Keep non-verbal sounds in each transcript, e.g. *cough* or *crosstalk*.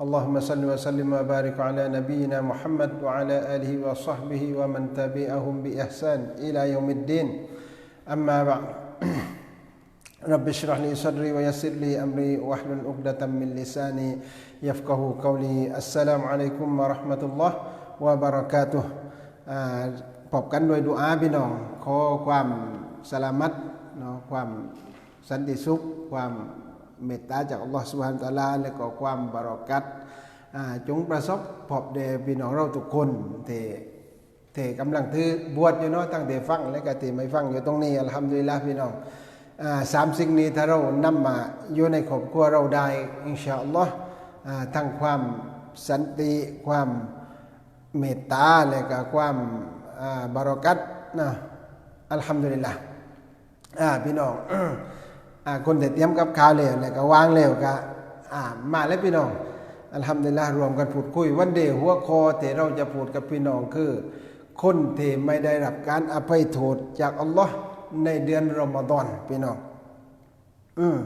اللهم صل وسلم وبارك على نبينا محمد وعلى اله وصحبه ومن تبعهم باحسان الى يوم الدين اما بعد *clears throat* رب اشرح لي صدري ويسر لي امري واحلل عقدة من لساني يفقه قولي السلام عليكم ورحمه الله وبركاته พบกันโดยดุอาพี่น้องขอความสลามัตเนาะความสันติสุขความ เมตตาจากอัลลอฮฺสุบฮานตะลาและก็ความบารอกัตจงประสบพบเดพี่น้องเราทุกคนเทเทกำลังถือบวชอยู่เนาะตั้งแต่ฟังและก็ที่ไม่ฟังอยู่ตรงนี้อัลฮัมดุลิลละพี่น้องสามสิ่งนี้ถ้าเรานำมาอยู่ในครอบครัวเราได้อินชาอัลลอฮ์ทั้งความสันติความเมตตาและก็ความบารอกัตนะอัลฮัมดุลิลละพี่น้อง คนแต่เตรียมกับข้าวแล้วแล้วก็วางแล้วก็มาแล้วพี่น้องอัลฮัมดุลิลละรวมกันพูดคุย วันเดียวหัวคอที่เราจะพูดกับพี่น้องคือ คนที่ไม่ได้รับการอภัยโทษจากอัลลอฮ์ในเดือนรอมฎอนพี่น้องอืม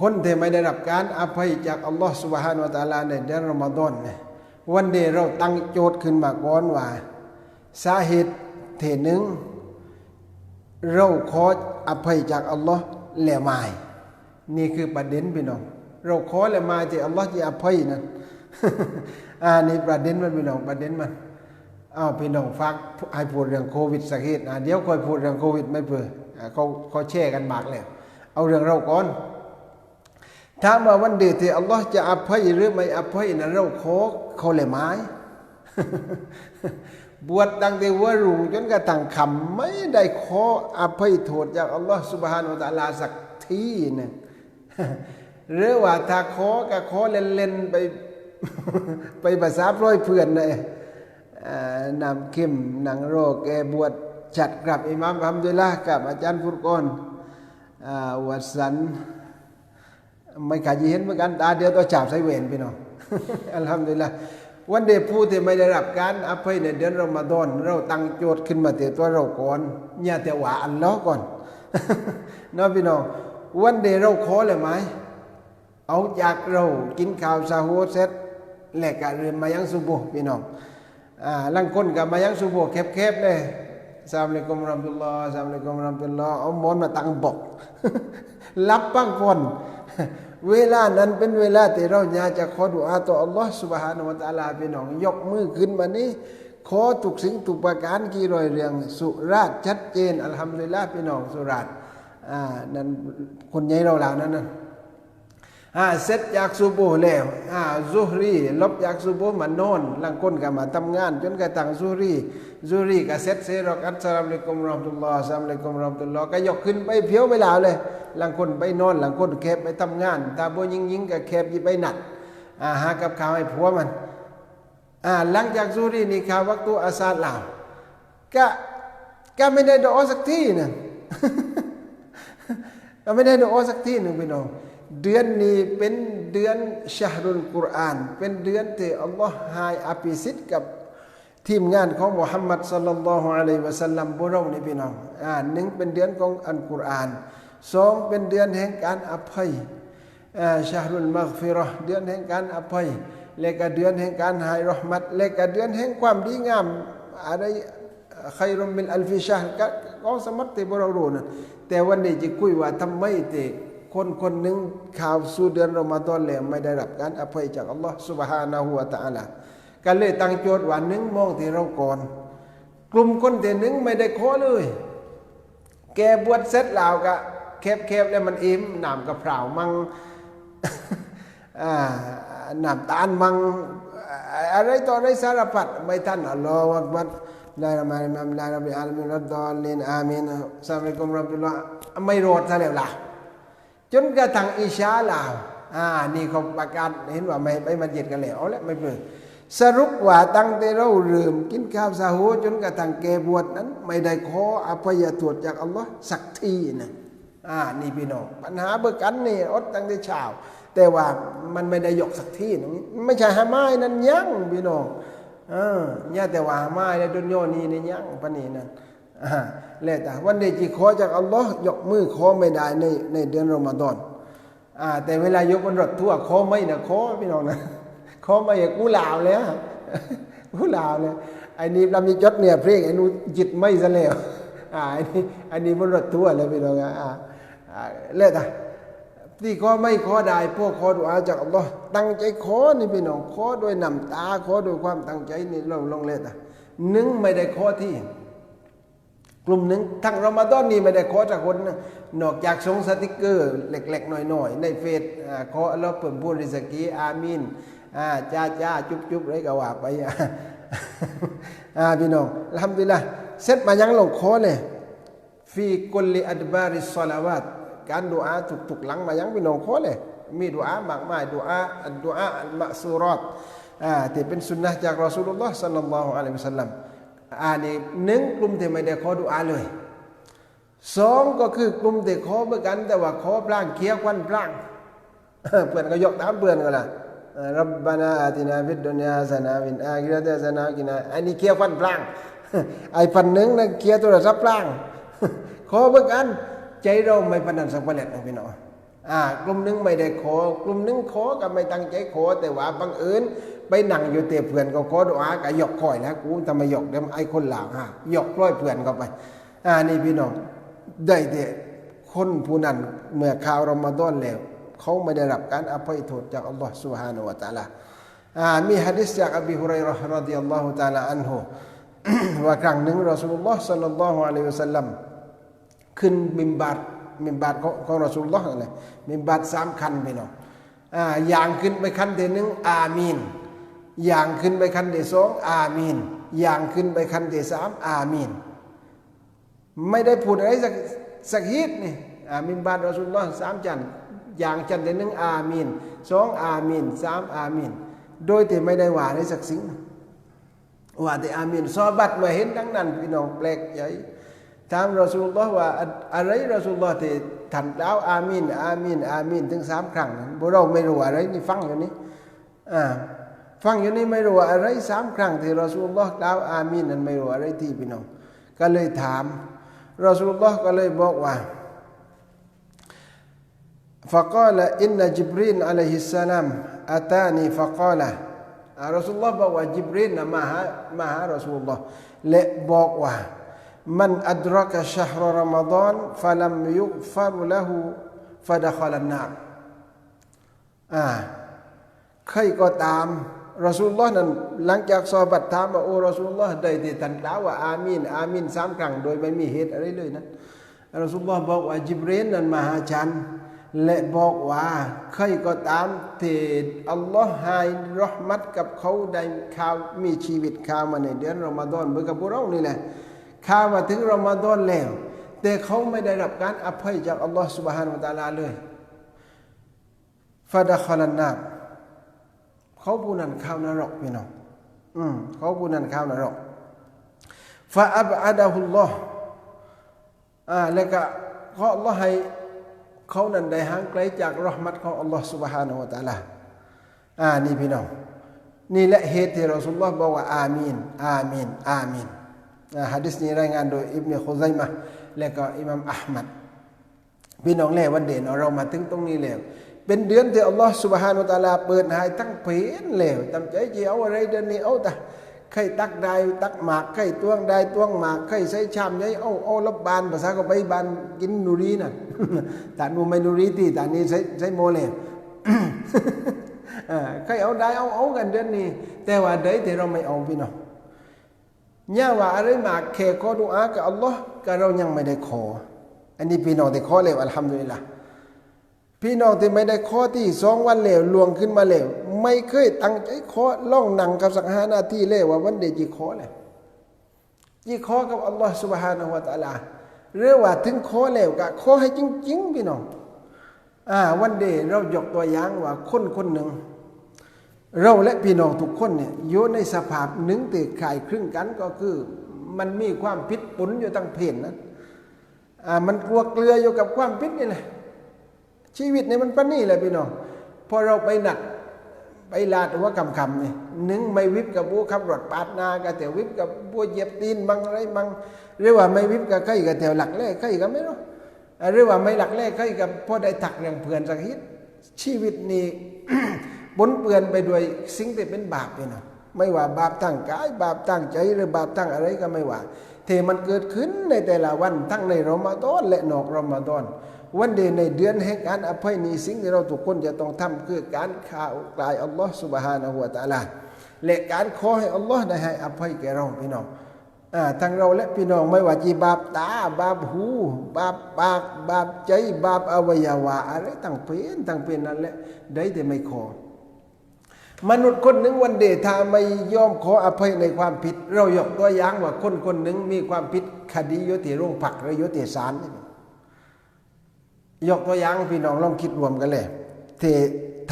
คนที่ไม่ได้รับการอภัยจากอัลลอฮ์สุบฮานวะตาลาในเดือนรอมฎอนเนี่ยวันเดียวเราตั้งโจทย์ขึ้นมาก่อนว่า สาเหตุเทหนึ่ง เราขออภัยจากอัลลอฮ์แล้วมานี่คือประเด็นพี่น้อง เราขอแล้วมาที่อัลลอฮ์จะอภัยนั่นอ่านี่ประเด็นมันพี่น้องประเด็นมันอ้าวพี่น้องฟังให้พูดเรื่องโควิดสักเหตุอ่าเดี๋ยวค่อยพูดเรื่องโควิดไม่เพื่อเขาเขาแช่กันมากแล้วเอาเรื่องเราก่อนถ้ามาวันเดียวที่อัลลอฮ์จะอภัยหรือไม่อภัยนะเราขอเขาเลยไม้ บวชดังเดวรุ่งจนกระทั่งคำไม่ได้ขออภัยโทษจากอัลลอฮฺสุบฮานาอัลาสักทีนึงหรือว่าถ้าขอก็ขอเล่นๆไปไปภาษาพร้อยเพื่อนเลยนำเข้มหนังโรคแกบวชจัดกับอิมามฮัมดุลละกับอาจารย์ฟุรกอนวัดสันไม่ขาดยีเห็นเหมือนกันตาเดียวตัวจับใส่เวนพี่น้องอัลฮัมดุลิลละ วันเดผู้ที่ไม่ได้รับการอภัยในเดือนรอมฎอนเราตั้งโจทย์ขึ้นมาเตตัวเราก่อนอย่าแต่ว่าอันล้อก่อนน้องพี่น้องวันเดเราขอเลยไหมเอาจากเรากินข้าวซาฮูเสร็จแหลกกะเรือมายังสุโบพี่น้องอ่าลังคนกับมายังสุโบแคบๆเลยสามเลกุมรำตุลลอฮ์สามเลกุมรำตุลลอฮ์เอามอนมาตั้งบอกรับปังพน เวลานั้นเป็นเวลาที่เราอยากจะขอดุอาต่ออัลลอฮ์สุบฮานาวะตะลาพี่น้องยกมือขึ้นมานี้ขอทุกสิ่งทุกประการกี่รอยเรียง สุราชชัดเจน อัลฮัมดุลิลลาห์พี่น้องสุราชอ่านั่นคนใหญ่เราเหล่านั้นนั่น อ่าเสร็จจากซูโบแล้วอ่าซุฮรีลบจากซูโบมานอนลังคนกับมาทำงาน จนกระทั่งซุฮรีซุฮรีก็เสร็จเซรอกอัสสลามุอะลัยกุมรอมตุลลอฮ์อัสลามุอะลัยกุมรอมตุลลอฮ์ก็ยกขึ้นไปเพียวไปลาวเลยลังคนไปนอนลังคนแคบไปทำงานตาโบยิงยิงก็แคบยิไปหนักอ่าหากับข้าวให้ผัวมันอ่าหลังจากซุฮรีนี่ข่าววัตุอาซาลาวก็ก็ไม่ได้ดอสักที่นึงก็ไม่ได้ดอสักที่หนึ่งพี่น้อง เดือนนี้เป็นเดือนชาฮรุลกุรอาน เป็นเดือนที่อัลลอฮ์ให้อภิสิทธิ์กับทีมงานของมุฮัมมัดสัลลัลลอฮุอะลัยฮิวะสัลลัมบุเรานี่พี่น้องอ่าหนึ่งเป็นเดือนของอัลกุรอานสองเป็นเดือนแห่งการอภัยอ่าชาฮรุลมักฟิรอเดือนแห่งการอภัยและก็เดือนแห่งการให้รหมัดและก็เดือนแห่งความดีงามอะไรใครรุมมินอัลฟิชาก็สมัติที่เรารู้นะแต่วันนี้จะคุยว่าทำไมที่ คนคนหนึ่งข่าวสู่เดือนรอมฎอนแล้วไม่ได้รับการอภัยจากอัลลอฮ์สุบฮานาหัวตะอาละก็เลยตั้งโจทย์วันหนึ่งมองที่เราก่อน กลุ่มคนที่หนึ่งไม่ได้ขอเลย แกบวชเสร็จแล้วก็แคบแคๆแล้วมันอิ่มนามกระเพรามังหนามตาลมังอะไรต่ออะไรสารพัดไม่ทันอัลลอฮฺอักบัดลาละมาลิมัมลาละบิอัลมิรัดดอลลินอามินซาบิกุมรับบิลละไม่รอดซะแล้วล่ะ จนกระทั่งอิชาลาวอ่านี่เขาประกาศเห็นว่าไม่ไม่มาเย็ดกันแล้วเอาละไม่เปิดสรุปว่าตั้งแต่เราเริ่มกินข้าวสาหูจนกระทั่งแกบวชนั้น ไม่ได้ขออภัยโทษจากอัลลอฮ์สักทีนะอ่านี่พี่น้องปัญหาเบิกกันนี่อดตั้งแต่เช้าแต่ว่ามันไม่ได้ยกสักทีตรงนี้ไม่ใช่ฮามานั่นยั่งพี่น้องเออเนี่ยแต่ว่าฮามาในดุนโยนี่นี่ยั่งปานนี้นั่น แล้วแต่วันเดจีขอจากอัลลอฮ์ยกมือขอไม่ได้ในในเดือนรอมฎอนอ่าแต่เวลายกบนรถทั่วขอไม่นะขอพี่น้องนะขอไม่กูลาวแล้วกูลาวเลยไอ้นี่เรามีจดเนี่ยเพลงไอ้นู้จิตไม่ซะแล้วอ่าไอ้นี่ไอ้นี่บนรถทั่วเลยพี่น้องอะอ่าอ่าเลิกอะที่ขอไม่ขอได้พวกขอดุอาจากอัลลอฮ์ตั้งใจขอนี่พี่น้องขอด้วยน้ำตาขอด้วยความตั้งใจนี่ลองลองเลิกอะหนึ่งไม่ได้ขอที่ กลุ่มหนึ่งทั้งรอมฎอนนี่ไม่ได้ขอจากคนนะนอกจากส่งสติกเกอร์เล็กๆหน่อยๆในเฟซขออัลลอฮ์เปิดบุญริสกีอามีนอาจ้าจ้าจุ๊บจุ๊บไรก็ว่าไปอ่าพี่น้องทำดีละเสร็จมายังลงขอเลยฟีกุลิอัดบาริสซอลาวาตการดูอาถูกๆหลังมายังพี่น้องขอเลยมีดูอามากมายดูอาดูอาอัลมะซูรอตอ่าที่เป็นสุนนะจากรอสูลุลลอฮ์สัลลัลลอฮุอะลัยฮิวะสัลลัม อ่านี่หนึ่งกลุ่มที่ไม่ได้ขอดูอาเลยสองก็คือกลุ่มที่ขอเหมือนกัน แต่ว่าขอพลางเคี้ยวควันพลางเพื่อนก็ยกตามเพื่อนก็ละรับบานาอาตินาฟิดดุนยาสนาวินอาคิรตสนากินาอันนี้เคี้ยวควันพลางไอ้พันหนึ่งนั่นเคี้ยวโทรศัพท์พลางขอเหมือนกันใจเราไม่พนันสักประเล็ดนะพี่น้องอ่ากลุ่มหนึงไม่ได้ขอกลุ่มหนึงขอก็ไม่ตั้งใจขอแต่ว่าบังเอิญ ไปนั่งอยู่เตะเพื่อนก็ขอดุอากะหยอกข่อยนะกูทำไมหยอกเดี๋ไอ้คนหลางฮะหยอกร้อยเพื่อนเข้าไปอ่านี่พี่น้องได้แต่คนผู้นั้นเมื่อข่าวรอมฎอนแล้ว เขาไม่ได้รับการอภัยโทษจากอัลลอฮฺสุบฮานุวะตะลาอ่ามีฮะดิษจากอบีฮุไรรอฮ์รดิยัลลอฮุตะลาอันฮุว่าครั้งหนึ่งรอสูลุลลอฮ์สัลลัลลอฮุอะลัยฮิวะสัลลัมขึ้นมิมบัดมิมบัดของของรอสูลุลลอฮ์อะไรมิมบัดสามคันพี่น้องอ่าอย่างขึ้นไปคันที่หนึงอามีน อย่างขึ้นไปคันที่สองอามีนอย่างขึ้นไปคันที่สามอามีนไม่ได้พูดอะไรสักสักฮิตนี่อามินบาดรอสุลลอฮ์สามจันอย่างจันที่หนึ่งอามีนสองอามีนสามอามีนโดยที่ไม่ได้ว่าในสักสิ่งว่าแต่อามีนซอบัตมาเห็นดังนั้นพี่น้องแปลกใจถามรอสูลลอฮ์ว่าอะไรรอสูลลอฮ์ที่ท่านแล้วอามีนอามีนอามีนถึงสามครั้งพวกเราไม่รู้อะไรนี่ฟังอยู่นี่อ่า ฟังอยู่นี่ไม่รู้ว่าอะไรสามครั้งที่รอสูลลอฮ์แล้วอามีนนั้นไม่รู้อะไรที่พี่น้อง ก็เลยถาม รอสูลุลลอฮ์ก็เลยบอกว่า فقال إن جبريل عليه السلام أتاني فقال อ่ารอสูลุลลอฮ์บอกว่าจิบรีนนะมาหามาหารอสูลุลลอฮ์และบอกว่า มันอัดรักชะฮรรอมฎอนฟะลัมยุกฟรละหูฟะดะคอลันนารอ่าใครก็ตาม รอสูลลอฮ์นั้นหลังจากสอบัตถามว่าโอ้รอสูลลอฮ์ได้ที่ท่านด่าว่าอามีนอามีนสามครั้งโดยไม่มีเหตุอะไรเลยนะรอสูลลอฮ์บอกว่าจิบรีนนั้นมาหาฉันและบอกว่าใครก็ตามเถิดอัลลอฮ์ให้รหมัดกับเขาได้ข่าวมีชีวิตข่าวมาในเดือนรอมฎอนเหมือนกับพวกเรานี่แหละข่าวมาถึงรอมฎอนแล้ว แต่เขาไม่ได้รับการอภัยจากอัลลอฮ์สุบฮานาอัลลอฮ์เลยฟาดะคอลันนาบ เขาผู้นั้นข้าวนรกพี่น้องอืมเขาผู้นั้นข้าวนรกฟาอับอัดะฮุลลอฮ์อ่าแล้วก็เขาอัลลอฮ์ให้ เขานั้นได้ห่างไกลจากรหมัดของอัลลอฮ์ سبحانه และ تعالى อ่านี่พี่น้อง นี่แหละเหตุที่รอสุลลอฮ์บอกว่าอามีน อามีน อามีนอ่าฮะดิษนี้รายงานโดยอิบเนคุซัยมะห์และก็อิหมัมอัลมัด พี่น้องแล่วันเด่นเรามาถึงตรงนี้แล้ว เป็นเดือนที่อัลลอฮ์สุบฮานุตาลาเปิดหายทั้งเพนเลวตั้งใจจะเอาอะไรเดือนนี้เอาแต่ใครตักได้ตักหมากใครตวงได้ตวงหมากใครใช้ชามใช้เอาเอารับบานภาษาก็ไปบานกินนูรีน่ะแตานูไม่นูรีที่ต่นี้ใช้ใช้โมเลวใครเอาได้เอาเอากันเดือนนี้ แต่ว่าเดี๋ยวที่เราไม่เอาพี่น้องเนี่ยว่าอะไรหมากแค่ขอดูอากับอัลลอฮ์ก็เรายังไม่ได้ขอ อันนี้พี่น้องแต่ขอเลยอัลฮัมดุลิลละ พี่น้องที่ไม่ได้ข้อที่สองวันเหลวลวงขึ้นมาเหลวไม่เคยตั้งใจข้อล่องหนังกับสังหาหน้าที่เล่ว่าวันเดจิข้อเลยจิข้อกับอัลลอฮฺสุบฮานาฮุวาตะลาหรื่องว่าถึงข้อแล้วก็ข้อให้จริง ๆ พี่น้องอ่าวันเดเรายกตัวอย่างว่าคนคนหนึ่ง เราและพี่น้องทุกคนเนี่ยอยู่ในสภาพหนึ่งตีข่ายครึ่งกันก็คือ มันมีความพิษปุนอยู่ตั้งเพนนะอ่ามันกลัวเกลืออยู่กับความพิษนี่แหละ ชีวิตเนี่ยมันปนนี่แหละพี่น้องพอเราไปหนักไปลาดหัวคำคำเนี่ยหนึ่งไม่วิบกับบัวขับรถปาดหนากับแต่วิบกับบัวเหยียบตีนบางไรบางหรือว่าไม่วิบกับใกล้กับแถวหลักแรกใกล้กับไม่รู้อ่าหรือว่าไม่หลักแรกใกล้กับพ่อได้ถักเรื่องเพื่อนสักฮิตชีวิตนี้ปนเปื้อนไปด้วยสิ่งที่เป็นบาปพี่น้องไม่ว่าบาปตั้งกาย บาปตั้งใจหรือบาปตั้งอะไรก็ไม่ว่าเทมันเกิดขึ้นในแต่ละวันทั้งในรอมฎอนและนอกรอมฎอน วันเดียวในเดือนแห่งการอภัยนี้สิ่งที่เราทุกคนจะต้องทำคือการข่าวกลายอัลลอฮ์สุบฮานะฮูวะตาลาและการขอให้อัลลอฮ์ได้ให้อภัยแก่เราพี่น้องอ่าทั้งเราและพี่น้องไม่ว่าจีบาปตาบาปหู บาปปากบาปใจบาปอวัยวะอะไรต่างเป็นต่างเป็นนั่นแหละได้แต่ไม่ขอ มนุษย์คนหนึ่งวันเดถ้าไม่ยอมขออภัยในความผิด เรายกตัวอย่างว่าคนคนหนึ่งมีความผิดคดียุติโรงผักหรือยุติศาล ยกตัวอย่างพี่น้องลองคิดรวมกันเลยเท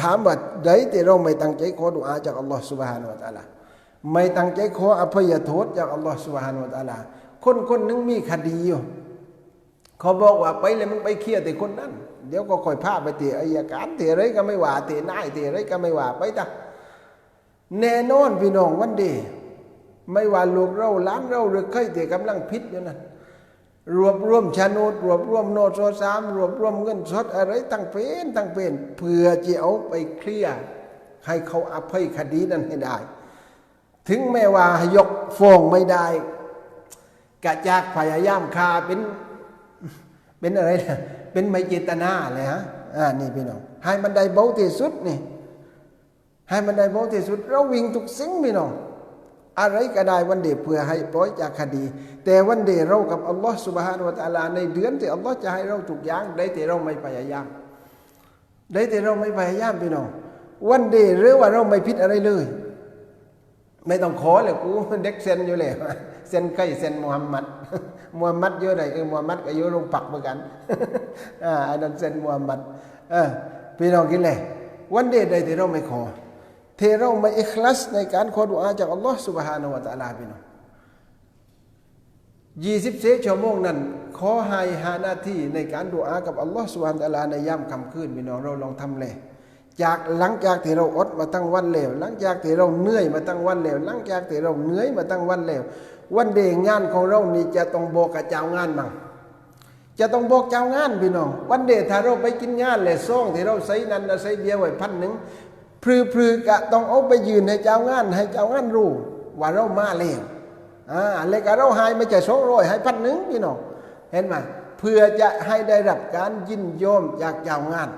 ถามว่าใดที่เราไม่ตั้งใจขอดุอาจากอัลลอฮฺสุบฮานาอัลลอฮฺไม่ตั้งใจขออภัยโทษจากอัลลอฮฺสุบฮานาอัลลอฮฺคนคนนึงมีคดีอยู่เขาบอกว่าไปเลยมึงไปเคลียร์แต่คนนั้น เดี๋ยวก็คอยพาไปเตะอายการเตะอะไรก็ไม่ว่าเตะนายเตะอะไรก็ไม่ว่าไปจ้ะแน่นอนพี่น้องวันเดไม่ว่าลูกเราล้านเราหรือใครแต่กำลังพิษอยู่นั่น รวบรวมชนดรวบรวมโนโซสามรวบรวมเงินสดอะไรตั้งเป็นตั้งเป็นเพื่อจะเอาไปเคลียร์ให้เขาอภัยคดีนั้นให้ได้ ถึงแม้ว่ายกฟ้องไม่ได้กะจากพยายามคาเป็นเป็นอะไรนะเป็นไม่เจตนาเลยฮะอ่านี่พี่น้องให้มันได้เบาที่สุดนี่ให้มันได้เบาที่สุดเราวิ่งทุกสิ่งพี่น้อง อะไรก็ได้วันเดียเพื่อให้ปล่อยจากคดี แต่วันเดียเรากับอัลลอฮ์สุบฮานวะตะลาในเดือนที่อัลลอฮ์จะให้เราถูกย่างได้แต่เราไม่พยายาม ได้แต่เราไม่พยายามพี่น้องวันเดียหรือว่าเราไม่ผิดอะไรเลย ไม่ต้องขอเลยกูเด็กเซนอยู่เลยเซนใกล้เซนมูฮัมมัดมูฮัมมัดเยอะหน่อยเออมูฮัมมัดก็อยู่ลงปักเหมือนกันอ่าอันนั้นเซนมูฮัมมัดเออพี่น้องกินเลยวันเดียใดที่เราไม่ขอ ทเราไม่อิคลัสในการขอดุอาจากอัลลอฮ์ سبحانه และ تعالى พี่น้องยี่สิบเซชั่วโมงนั้น ขอให้หาหน้าที่ในการดุอากับอัลลอฮ์ سبحانه และ تعالى ในยามค่ำคืนพี่น้องเราลองทำเลยจากหลังจากที่เราอดมาตั้งวันแล้วหลังจากที่เราเหนื่อยมาตั้งวันแล้วหลังจากที่เราเหนื่อยมาตั้งวันแล้ววันเดงงานของเรานี่จะต้องบอกกับเจ้างานบ้างจะต้องบอกเจ้างานพี่น้อง วันเดถ้าเราไปกินงานเลยซ่องที่เราใส่นันใส่เบียร์ไว้พันหนึ่ง พลือพลือกะต้องเอาไปยืนให้เจ้างาน ให้เจ้างานรู้ว่าเรามาแล้วอ่าเลยกะเราหายไม่ใช่สองร้อยให้พันหนึ่งพี่น้องเห็นไหมเพื่อจะให้ได้รับการยินยอมจากเจ้างาน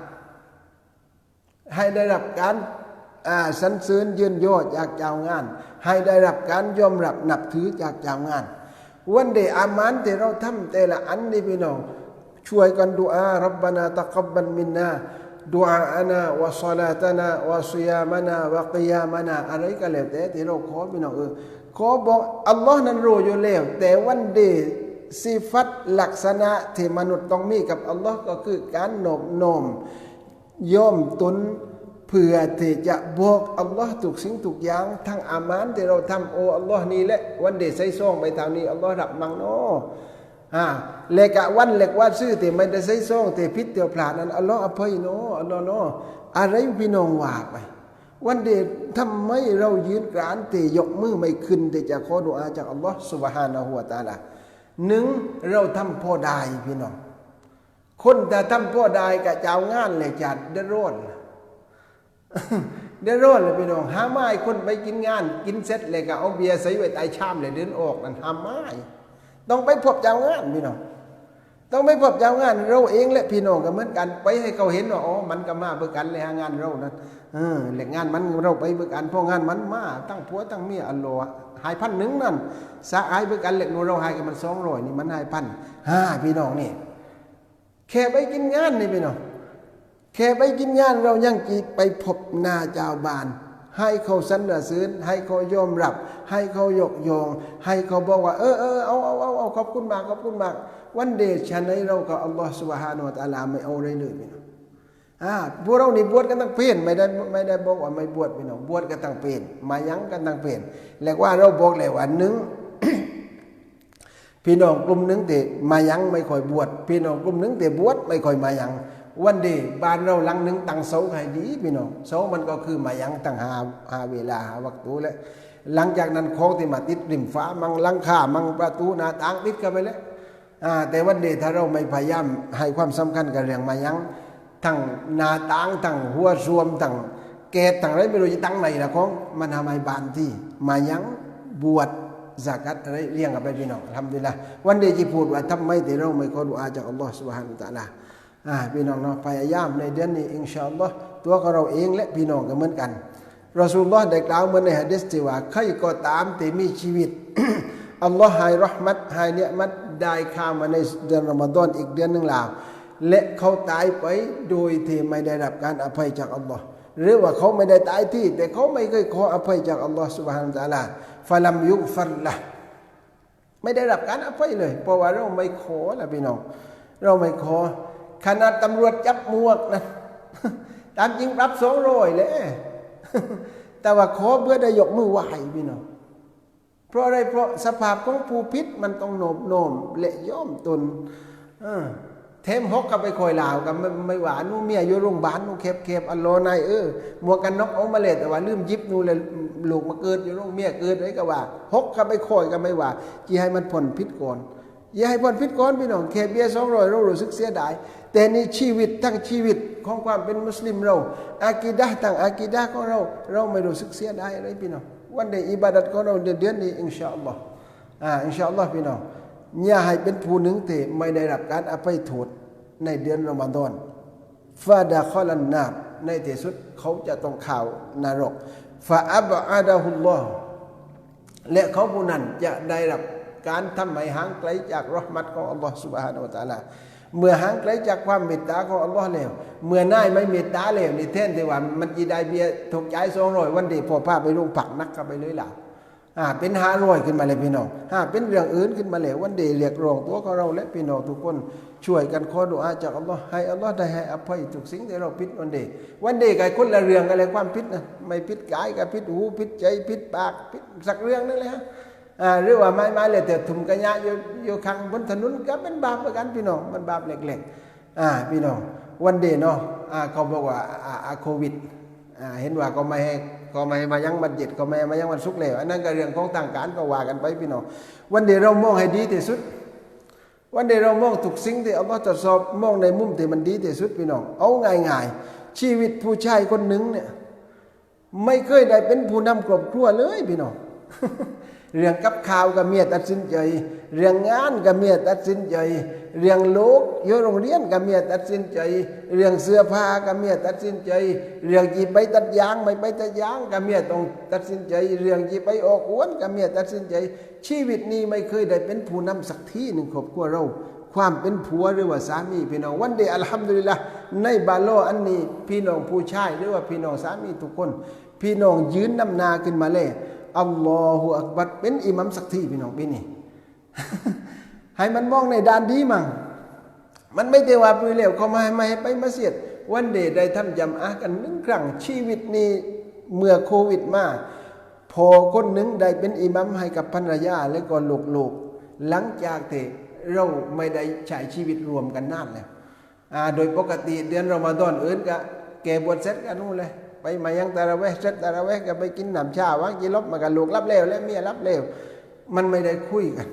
ให้ได้รับการสรรเสริญยืนโยจากเจ้างาน ให้ได้รับการยอมรับนับถือจากเจ้างานวันเดอามานที่เราทำแต่ละอันนี่พี่น้องช่วยกันดูอารับบานาตะกับบันมินนา ดูอาอานาวะซาลาตนาวะสุยามานาวะกิยานาอะไรก็แล้วแต่ที่เราขอพี่น้องเออขอบอกอัลลอฮ์นั้นรู้อยู่แล้วแต่วันเดสิฟัตลักษณะที่มนุษย์ต้องมีกับอัลลอฮ์ก็คือการโนบนมย่อมตนเพื่อที่จะบอกอัลลอฮ์ทุกสิ่งทุกอย่างทั้งอามานที่เราทำโอ้อัลลอฮ์นี่แหละวันเดใส่ซองไปทางนี้อัลลอฮ์รับมังโน อ่าเล็กวันเล็กว่าซื้อแต่ไม่ได้ใส่ซองแต่พิษเตียวพลาดนั้นอัลลอฮ์อภัยโนอัลลอฮ์โนอะไรพี่น้องว่าไป วันเดทำไมเรายืนกรานแต่ยกมือไม่ขึ้นแต่จะขอดุอาจากอัลลอฮ์สุบฮานะฮูวาตาลาหนึ่งเราทำพ่อได้พี่น้องคนแต่ทำพ่อได้กับเจ้างานเลยจัดเดือดร้อนเดือดร้อนเลยพี่น้องห้าไม้คนไปกินงาน กินเสร็จเลยก็เอาเบียร์ใส่ไว้ใต้ชามเลยเดินออกนั่นห้าไม้ ต้องไปพบเจ้างานพี่น้องต้องไปพบเจ้างานเราเองและพี่น้องก็เหมือนกันไปให้เขาเห็นว่าอ๋อมันก็มาเพื่อกันเลยงานเรานั้นเออแหล่งงานมันเราไปเพื่อกันพราะงานมันมาตั้งผัวตั้งเมียอัลลหายพันหนึ่งนั่นสะหายเพื่อกันเหล็กนูเราหายกันมันสองร้อยนี่มันหายพันห้าพี่น้องนี่แค่ไปกินงานนี่พี่น้องแค่ไปกินงานเรายังกีไปพบนาเจ้าบาน ให้เขาสรรเสริญให้เขายอมรับ ให้เขายกยอง ให้เขาบอกว่า เออเออเอาเอาเอาเอาขอบคุณมากขอบคุณมาก วันเดชชันในเรากับอัลลอฮฺสุบฮานาอัลลอฮฺไม่เอาเลยเลยพี่น้องอ่าพวกเรานี่บวชกันตั้งเป็นไม่ได้ไม่ได้บอกว่าไม่บวชพี่น้องบวชกันตั้งเป็นมายังกันตั้งเป็นแล้วว่าเราบอกเลยว่าหนึ่งพี่น้องกลุ่มหนึ่งเตมายังไม่ค่อยบวชพี่น้องกลุ่มหนึ่งเตบวชไม่ค่อยมายัง วันเดีบ้านเราหลังหนึ่งตั้งเสาให้ดีพี่น้องเสามันก็คือมายังตั้งหาหาเวลาหาวัตถุแล้วหลังจากนั้นของที่มาติดริมฟ้ามังลังคามังประตูหน้าต่างติดกันไปเลยแต่วันเดีถ้าเราไม่พยายามให้ความสำคัญกับเรื่องมายังทั้งหน้าต่างทั้งหัวรวมทั้งเกตต่างไรไม่รู้จะตั้งไหนนะของมันทำให้บานที่มายังบวชสากัดอะไรเลี้ยงกันไปพี่น้องทำดีละวันเดียจะพูดว่าทำไมแต่เราไม่ขอดูอาจากอัลลอฮฺสุบฮานุตะลา อ่าพี่น้องเนาะพยายามในเดือนนี้อินชาอัลลอฮ์ตัวของเราเองและพี่น้องก็เหมือนกันรอสูลุลลอฮ์ได้กล่าวเหมือนในฮะดิษที่ว่าใครก็ตามที่มีชีวิต อัลลอฮ์ให้รหมัดให้เนียมัดได้ข้ามมาในเดือนรอมฎอนอีกเดือนหนึ่งแล้วและเขาตายไปโดยที่ไม่ได้รับการอภัยจากอัลลอฮ์หรือว่าเขาไม่ได้ตายที่ แต่เขาไม่เคยขออภัยจากอัลลอฮ์ سبحانه และ تعالى ฟะลัมยุฟัรละไม่ได้รับการอภัยเลย เพราะว่าเราไม่ขอละพี่น้อง เราไม่ขอ ขนาดตำรวจจับมวกนะตามจริงปรับสองร้อยเลยแต่ว่าขอเพื่อได้ยกมือไหวพี่น้องเพราะอะไรเพราะสภาพของผู้พิษมันต้องโนมโนมและย่อมตนเทมฮกกับไปคอยลาวกับไม่ไม่หวานนู่เมียอยู่โรงพยาบาลนู่เคบเคบอัลโลนายเออหมวกกันน็อกเอามาเลแต่ว่าลืมยิบนู่เลยลูกมาเกิดอยู่โรงเมียเกิดไว้ก็ว่าฮกกับไปคอยก็ไม่หว่าจีให้มันพ้นพิษก่อน อย่าให้พ้นพิษก่อนพี่น้องเคเบียสองร้อยเรารู้สึกเสียดาย แต่นี่ชีวิตทั้งชีวิตของความเป็นมุสลิมเราอากีดะต่างอากีดะของเรา เราไม่รู้สึกเสียดายอะไรพี่น้องวันเดอิบาดัตของเราเดือนนี้อินชาอัลลอฮ์อ่าอินชาอัลลอฮ์พี่น้องอย่าให้เป็นผู้หนึ่งที่ไม่ได้รับการอภัยโทษในเดือนรอมฎอนฟาดาคอลันนาบในที่สุดเขาจะต้องข่าวนรกฟาอับอาดะฮุลลอฮ์และเขาผู้นั้นจะได้รับ การทำให้ห่างไกลจากรหมัดของอัลลอฮ์สุบฮานาอัลตะลาเมื่อห่างไกลจากความเมตตาของอัลลอฮ์แล้วเมื่อนายไม่เมตตาแล้วนี่เท่นเที่ว่ามันจีได้เบียถูกย้ายสองร้อยวันเดียพอพาไปลงผักนักก็ไปเลยล่ะอ่าเป็นห้าร้อยขึ้นมาเลยพี่น้องอ่าเป็นเรื่องอื่นขึ้นมาแล้ววันเดียเรียกร้องตัวของเราและพี่น้องทุกคนช่วยกันขอดุอาจากอัลลอฮ์ให้อัลลอฮ์ได้ให้อภัยทุกสิ่งที่เราผิดวันเดียวันเดียกับคนละเรื่องอะไรความผิดนะไม่ผิดกายกับผิดหูผิดใจผิดปากผิดสักเรื่องนั่นแหละ หรือว่าไม่ไม่เลยแต่ถุมกันยะอยู่อยู่ข้างบนถนนก็เป็นบาปเหมือนกันพี่น้องมันบาปเล็กๆอ่าพี่น้องวันเดย์เนาะอ่าเขาบอกว่าอ่าโควิดอ่าเห็นว่าก็ไม่ให้ก็ไม่มายังบันเจ็ดก็ไม่มายังวันสุกร์แล้วอันนั้นก็เรื่องของต่างการก็ว่ากันไปพี่น้องวันเดย์เรามองให้ดีที่สุด วันนี้เรามองทุกสิ่งที่อัลลอฮ์ตรวจสอบมองในมุมที่มันดีที่สุดพี่น้องเอาง่ายๆ ชีวิตผู้ชายคนหนึ่งเนี่ยไม่เคยได้เป็นผู้นำครอบครัวเลยพี่น้อง เรื่องกับข่าวกับเมียตัดสินใจ เรื่องงานกับเมียตัดสินใจ เรื่องลูกอยู่โรงเรียนกับเมียตัดสินใจ เรื่องเสื้อผ้ากับเมียตัดสินใจ เรื่องจีไปตัดยางไม่ไปตัดยางกับเมียต้องตัดสินใจ เรื่องจีไปออกอ้วนกับเมียตัดสินใจ ชีวิตนี้ไม่เคยได้เป็นผู้นำสักที่หนึ่งครอบครัวเรา ความเป็นผัวหรือว่าสามีพี่น้องวันเดียอัลฮัมดุลิลละในบาโลอันนี้พี่น้องผู้ชายหรือว่าพี่น้องสามีทุกคน พี่น้องยืนนำนาขึ้นมาเลย อัลลอฮฺอักบัดเป็นอิหมัมสักทีพี่น้องพี่นี่ให้มันมองในด้านดีมั่งมันไม่ได้ว่าปุยเหลวเขามาให้มาให้ไปมาเสียดวันเดย์ได้ทำจำอากันหนึ่งครั้งชีวิตนี้เมื่อโควิดมาพอคนหนึ่งได้เป็นอิหมัมให้กับภรรยาและก็ลูกๆหลังจากที่เราไม่ได้ใช้ชีวิตรวมกันนานแล้วโดยปกติเดือนรอมฎอนอื่นก็แกบวชเสร็จกันนู่นเลย ไปมายังตาระเวชเสร็จตาระเวชก็ไปกินน้ำชาวางจีลบมากันลูกรับเลวและเมียรับเลวมันไม่ได้คุยกัน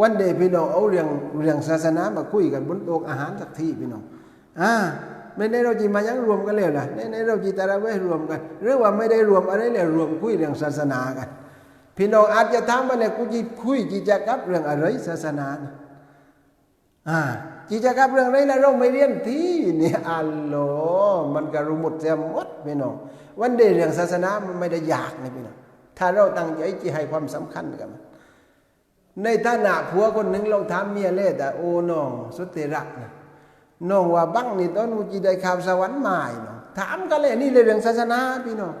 วันเดย์พี่น้องเอาเรื่องเรื่องศาสนามาคุยกันบนโต๊ะอาหารสักที่พี่น้องอ่าไม่ได้เราจีมายังรวมกันเลยล่ะในในเราจีตาระเวชรวมกัน หรือว่าไม่ได้รวมอะไรเลยรวมคุยเรื่องศาสนากัน พี่น้องอาจจะถามมาเลยกูจีคุยจีจะกับเรื่องอะไรศาสนาอ่าจีจะกับเรื่องอะไรแล้วเราไม่เรียนที่เนี่ยอัลลอฮ มันก็รู้หมดเสียหมดพี่น้องวันเดย์เรื่องศาสนามันไม่ได้ยากนะพี่น้องถ้าเราตั้งใจจีให้ความสำคัญกับมันในฐานะผัวคนหนึ่งลองถามเมียเล่แต่โอ้น้องสุติรักนะน้องว่าบังนี่ตอนมูจีได้ข่าวสวรรค์ใหมาเนาะถามกันเลยนี่เลยเรื่องศาสนาพี่น้อง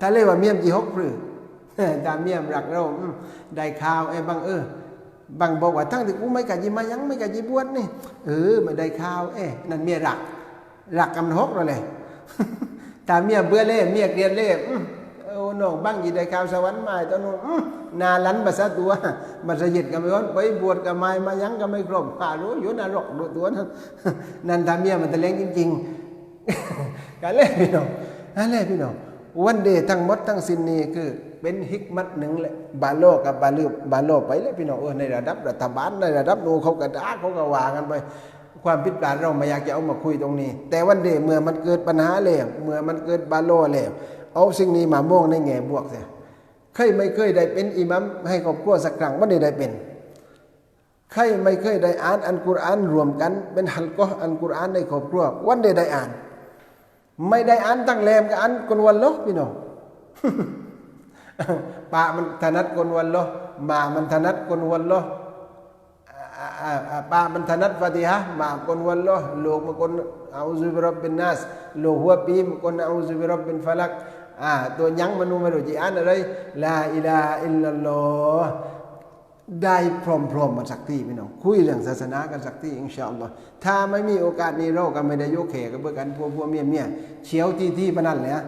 ถ้าเลยกว่าเมียมจีฮกพรือตามเมียมรักเราได้ข่าวไอ้บังเออบางบอกว่าทั้งที่กูไม่กะยิมายังไม่กะยิบวชนี่เออไม่ได้ข่าวเอ๊ะนั่นเมียรัก รักกันหกเราเลยถ้าเมียเบื่อเล่เมียเกลียดเล่อื้อโอ้น้องบ้างยีได้ข่าวสวรรค์มาตอนนู้นนาลันภาษาตัวมาสยิดกันไปวันไปบวชกันมามายังกันไม่ครบหารู้อยู่นรกดูตัวนั้นนันถ้าเมียมันตะเลงจริงๆกันเล่พี่น้องกันเล่พี่น้องวันเดย์ทั้งหมดทั้งสิ้นนี้คือ เป็นฮิกมัตหนึ่งแหละบาโลกับบาลืบบาโลไปเลยพี่น้องเออในระดับรัฐบาลในระดับโนเขากระดาเขาก็ว่ากันไป ความผิดพลาดเราไม่อยากจะเอามาคุยตรงนี้ แต่วันเดเมื่อมันเกิดปัญหาแล้วเมื่อมันเกิดบาโลแล้วเอาสิ่งนี้มามองในแง่บวกเสียเคยไม่เคยได้เป็นอิมัมให้ครอบครัวสักครั้งวันเดย์ได้เป็นใครไม่เคยได้อ่านอันกุรอานรวมกัน เป็นฮัลกอฮ์อันกุรอานในครอบครัววันเดย์ได้อ่าน ไม่ได้อ่านตั้งแรมก็อ่านกลวันลอพี่น้องปะมันถนัดกลวันลอมามันถนัดกลวันลอ อ่าอ่าอ่าปะมันถนัดฟาติฮะหมากลวันลอลูกมันเอาซุบรับเป็นนัสลูกหัวปีมกลเอาซุบรับเป็นฟลักอ่าตัวยังมันนูไม่รู้จีอ่านอะไรลาอิลาอิลลัลลอฮ์ได้พร้อมๆมาสักที่พี่น้องคุยเรื่องศาสนากันสักที่อินชาอัลลอฮ์ถ้าไม่มีโอกาสนี้เราก็ไม่ได้ยกแขกกันเพื่อกันพวกพวกเมียเมียเชียวที่ที่ปนั่นแหละ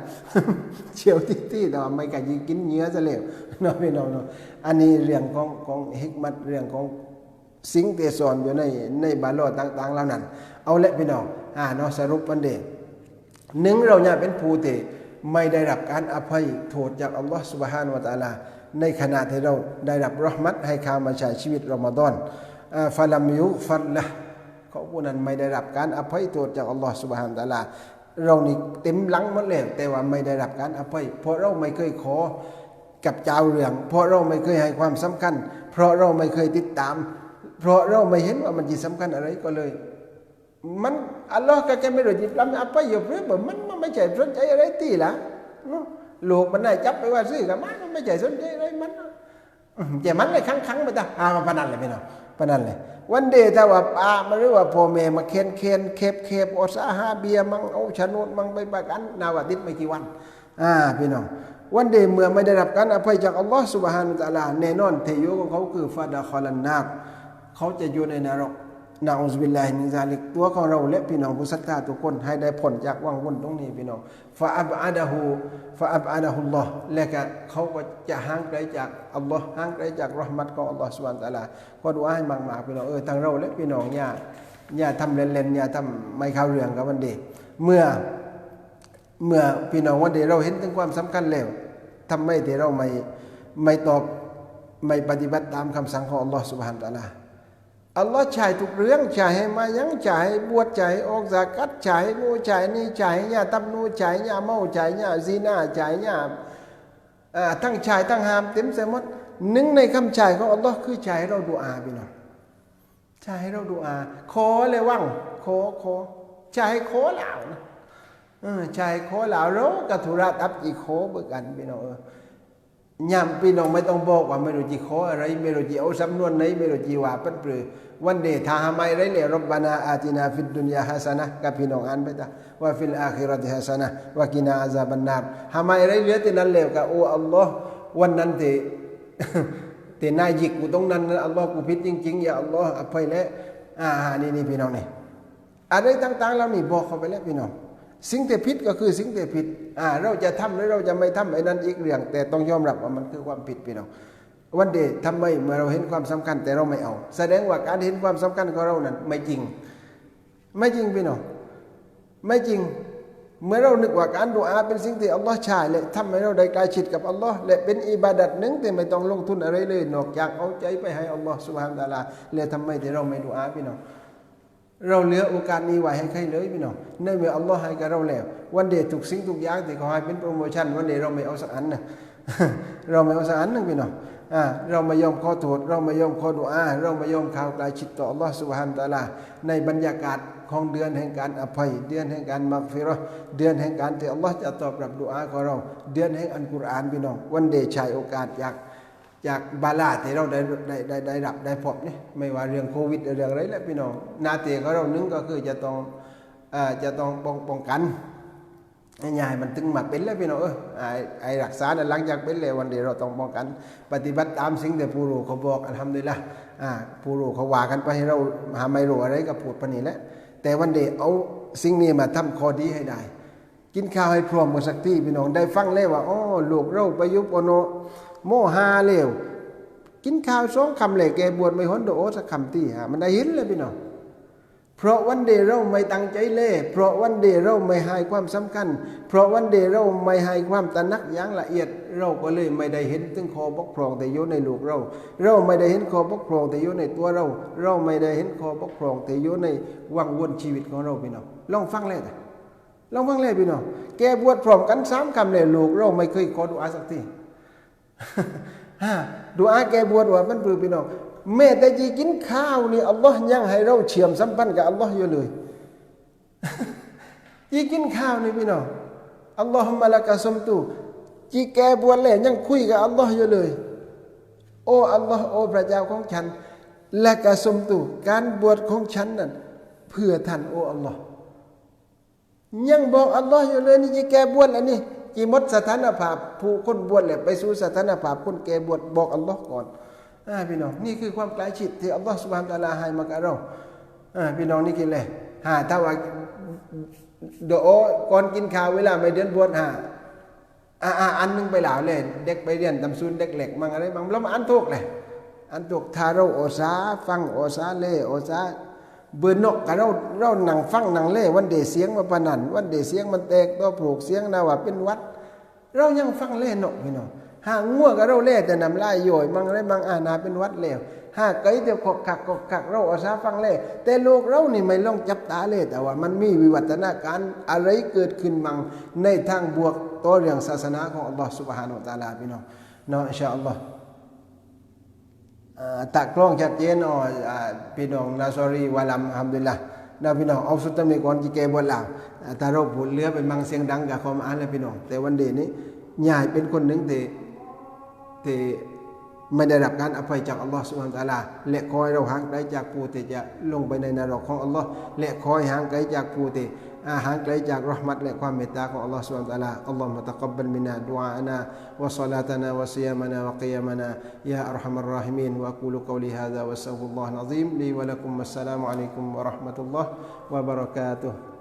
เชียวที่ที่แต่ว่าไม่กะยิกินเนื้อซะแล้วเนาะพี่น้องเนาะอันนี้เรื่องของของฮิกมัตเรื่องของ สิงเตซอนอยู่ในในบาโลต่างๆเหล่านั้น เอาละพี่น้องอ่านาะสรุปวันเดหนึ่งเราเนี่ยเป็นผู้ที่ไม่ได้รับการอภัยโทษจากอัลลอฮฺสุบฮานวะตาลา ในขณะที่เราได้รับรหมัดให้ข้ามาใช้ชีวิตรอมฎอนฟาลามิยุฟัลละเขาผู้นั้นไม่ได้รับการอภัยโทษจากอัลลอฮฺสุบฮานตาลา เรานี่เต็มหลังมัแล้วแต่ว่าไม่ได้รับการอภัย เพราะเราไม่เคยขอกับเจ้าเรื่อง เพราะเราไม่เคยให้ความสำคัญ เพราะเราไม่เคยติดตาม เพราะเราไม่เห็นว่ามันจะสำคัญอะไรก็เลย มันอัลลอฮ์ก็แกไม่รู้จิตลำ apa ya เพื่อมันมันไม่ใช่สนใจอะไรตีละลูกมันได้จับไปว่าซื้อกับมันมันไม่ใช่สนใจอะไรมันแต่มันเลยครั้งครั้งไปตาอามาพนันเลยพี่น้องพนันเลยวันเดย์ถ้าว่าป้ามาหรือว่าพ่อแม่มาเค้นเค้นเคบเคบอสาหาเบียมังเอาชนดมังไปประกันนาวาติดไม่กี่วันอ่าพี่น้องวันเดย์เมื่อไม่ได้รับการอภัยจากอัลลอฮ์สุบฮานุตะลาแน่นอนเทโยของเขาคือฟาดาคอลันนาบ เขาจะอยู่ในนรกนะอุสบิลลาฮิมิซาลิกตัวของเราและพี่น้องผู้ศรัทธาทุกคนให้ได้ผลจากวังวนตรงนี้พี่น้องฟาอับอาดะฮูฟาอับอาดะฮุลลอฮ์และก็เขาก็จะห่างไกลจากอัลลอฮ์ห่างไกลจากรหมัดของอัลลอฮ์สุบฮานตะลาก็ดูอาให้มากๆพี่น้องเออทางเราและพี่น้องอย่าอย่าทำเล่นๆอย่าทำไม่เข้าเรื่องกับวันเดย์เมื่อเมื่อพี่น้องวันเดย์เราเห็นถึงความสำคัญแล้วทำไมที่เราไม่ไม่ตอบไม่ปฏิบัติตามคำสั่งของอัลลอฮ์สุบฮานตะลา อัลลอฮ์จ่ายทุกเรื่องจ่ายให้มายังจ่ายบวชจ่ายออกจากกัดจ่ายให้นู่นจ่ายนี่จ่ายยาตับนูจ่ายยาเมาจ่ายยาซีนาจ่ายยาทั้งจ่ายทั้งหามเต็มเสมดหนึ่งในคำจ่ายของอัลลอฮ์คือจ่ายเราดูอาพี่น้องจ่ายให้เราดูอา ขอเลยว่างขอขอจ่ายขอเหล่านะจ่ายขอเหล่าเรากระทุระตับอีขอเบิกกันพี่น้องเออ ยามพี่น้องไม่ต้องบอกว่าไม่รู้จีขออะไร ไม่รู้จีเอาสำนวนไหนไม่รู้จีว่าเป็นปรือวันเดถ้าทำไมไรเลยรับบานาอาตินาฟิดดุนยาฮัสนะกับพี่น้องอ่านไปตาว่าฟิลอาคิรติฮัสนะว่ากินาอาซาบันนาบทำไมไรเหลือแต่นั้นแล้วกับโอ้อัลลอฮ์วันนั้นเตเตนายยิกกูตรงนั้นอัลลอฮ์กูผิดจริงๆอย่าอัลลอฮ์อภัยแล้วอ่านี่นี่พี่น้องนี่อะไรต่างๆเรานี่บอกเขาไปแล้วพี่น้อง สิ่งที่ผิดก็คือสิ่งที่ผิดอ่าเราจะทำหรือเราจะไม่ทำไอ้นั้นอีกเรื่อง แต่ต้องยอมรับว่ามันคือความผิดพี่น้องวันเดย์ทำไมเมื่อเราเห็นความสำคัญแต่เราไม่เอา แสดงว่าการเห็นความสำคัญของเรานั้นไม่จริง ไม่จริงพี่น้องไม่จริงเมื่อเรานึกว่าการดูอาเป็นสิ่งที่อัลลอฮ์ชายเลยทำให้เราได้ใกล้ชิดกับอัลลอฮ์และเป็นอิบาดัตหนึ่งที่ไม่ต้องลงทุนอะไรเลย นอกจากเอาใจไปให้อัลลอฮ์สุบฮานตาลาเลยทำไมที่เราไม่ดูอาพี่น้อง เราเหลือโอกาสนี้ไว้ให้ใครเลยพี่น้องในเมื่ออัลลอฮ์ให้กับเราแล้ว วันเดย์ทุกสิ่งทุกอย่างที่เขาให้เป็นโปรโมชั่น วันเดย์เราไม่เอาสักอันนะเราไม่เอาสักอันหนึงพี่น้องอ่าเราไม่ยอมขอโทษเราไม่ยอมขอดุอาเราไม่ยอมข่าวกลายชิดต่ออัลลอฮ์สุบฮานตะลา ในบรรยากาศของเดือนแห่งการอภัย เดือนแห่งการมักฟิราะห์เดือนแห่งการที่อัลลอฮ์จะตอบรับดุอาของเรา เดือนแห่งอันกุรอานพี่น้อง วันเดย์ใช้โอกาสอยาก จากบาลาที่เราได้ได้ได้ได้รับได้พบนี่ไม่ว่าเรื่องโควิดเรื่องอะไรแหละพี่น้องหนาเตีของเรานึงก็คือจะต้องจะต้องป้องป้องกันไอ้ยายมันถึงมาเป็นแล้วพี่น้องเออไอ้ไอรักษาเนี่ยหลังจากเป็นแล้ววันเดียวเราต้องป้องกัน ปฏิบัติตามสิ่งที่ผู้รู้เขาบอกอัลฮัมดุลิละอ่าผู้รู้เขาว่ากันไปให้เราหาไม่รู้อะไรก็พูดปนี้แหละแต่วันเดียวเอาสิ่งนี้มาทำข้อดีให้ได้ กินข้าวให้พร้อมกันสักทีพี่น้องได้ฟังเลยว่าอ๋อลูกเราปยุกต์โอโน โมหาเลวกินข้าวสองคำเลยแกบวชไม่หนโดโอสักคำที่ฮะมันได้เห็นเลยพี่น้องเพราะวันเดย์เราไม่ตั้งใจเล่เพราะวันเดย์เราไม่ให้ความสำคัญ เพราะวันเดย์เราไม่ให้ความตระหนักอย่างละเอียด เราก็เลยไม่ได้เห็นถึงคอบกพร่องแต่อยู่ในลูกเรา เราไม่ได้เห็นคอบกพร่องแต่อยู่ในตัวเรา เราไม่ได้เห็นคอบกพร่องแต่อยู่ในวังวนชีวิตของเราพี่น้องลองฟังเลยนะลองฟังเลยพี่น้องแกบวชพร้อมกันสามคำเลยลูกเราไม่เคยขอดุอาสักที ดุอาแกบวชว่ามันปือพี่น้องแม่แต่จีกินข้าวนี่อัลลอฮ์ยังให้เราเชื่อมสัมพันธ์กับอัลลอฮ์อยู่เลยจีกินข้าวนี่พี่น้องอัลลอฮ์มาละกะสมตูจีแกบวชแล้วยังคุยกับอัลลอฮ์อยู่เลย โอ้อัลลอฮ์โอ้พระเจ้าของฉัน และกะสมตูการบวชของฉันนั้นเพื่อท่านโอ้อัลลอฮ์ยังบอกอัลลอฮ์อยู่เลยนี่จีแกบวชอันนี้ จีมดสถานภาพ ผู้คนบวชเลยไปสู่สถานภาพคนแกบวชบอกอัลลอฮ์ก่อนอ่าพี่น้องนี่คือความใกล้ชิดที่อัลลอฮ์สุบฮานตะลาให้มากับเราอ่าพี่น้องนี่กินเลยหาถ้าว่าเดี๋ยวก่อนกินข้าวเวลาไม่เดินบวชหาอ่าอันหนึงไปหลาวเลยเด็กไปเรียนตำซุนเด็กเหล็กมั่งอะไรมั่งแล้วมาอันทุกเลยอันทุกทาราโอซาฟังโอซาเล่โอซา เบื่อนกกับเราเราหนังฟังหนังเล่วันเดเสียงมาปนันวันเดเสียงมันแตกตัวปลูกเสียงนาว่าเป็นวัด เรายังฟังเล่นกพี่น้องหาง่วกับเราเล่แต่นำลายโยยมังไรมังอานาเป็นวัดแล้วหาไกเดียวขกักขกักเราอาซาฟังเล่แต่โลกเรานี่ไม่ลองจับตาเล่แต่ว่ามันมีวิวัฒนาการอะไรเกิดขึ้นมังในทางบวกตัวเรื่องศาสนาของอัลลอฮฺสุบฮานาอัลตาลาพี่น้องเนาะอินชาอัลลอฮ์ ตักกล้องชัดเจนอ๋ออ่าพี่น้องนาซอรีวาลัมอัลฮัมดุลลละนะพี่น้องเอาสุดตำหนิก่อนจีเกบวลลาวอ่าถ้าเราพูดเรือเป็นมังเสียงดังกับความอ่านแล้วพี่น้อง แต่วันเดนี้ยายเป็นคนหนึ่งที่ที่ไม่ได้รับการอภัยจากอัลลอฮ์สุบฮานตะอาลาและคอยเราห่างไกลจากผู้ที่จะลงไปในนรกของอัลลอฮ์และคอยห่างไกลจากผู้ที่ อ่าห่างไกลจากรหมัดและความเมตตาของอัลลอฮ์สุบฮานตะอาลาอัลลอฮ์มะตักับบลมินาดุอาอานะวะศอลาตนะวะซิยามนะวะกิยามนะยาอัรฮัมารราฮิมีนวะกูลุกอลีฮาซาวัสซัลลัลลอฮุอะลัยฮิวะซัลลัมลีวะลักุมอัสสลามุอะลัยกุมวะเราะห์มะตุลลอฮ์วะบะเราะกาตุฮ์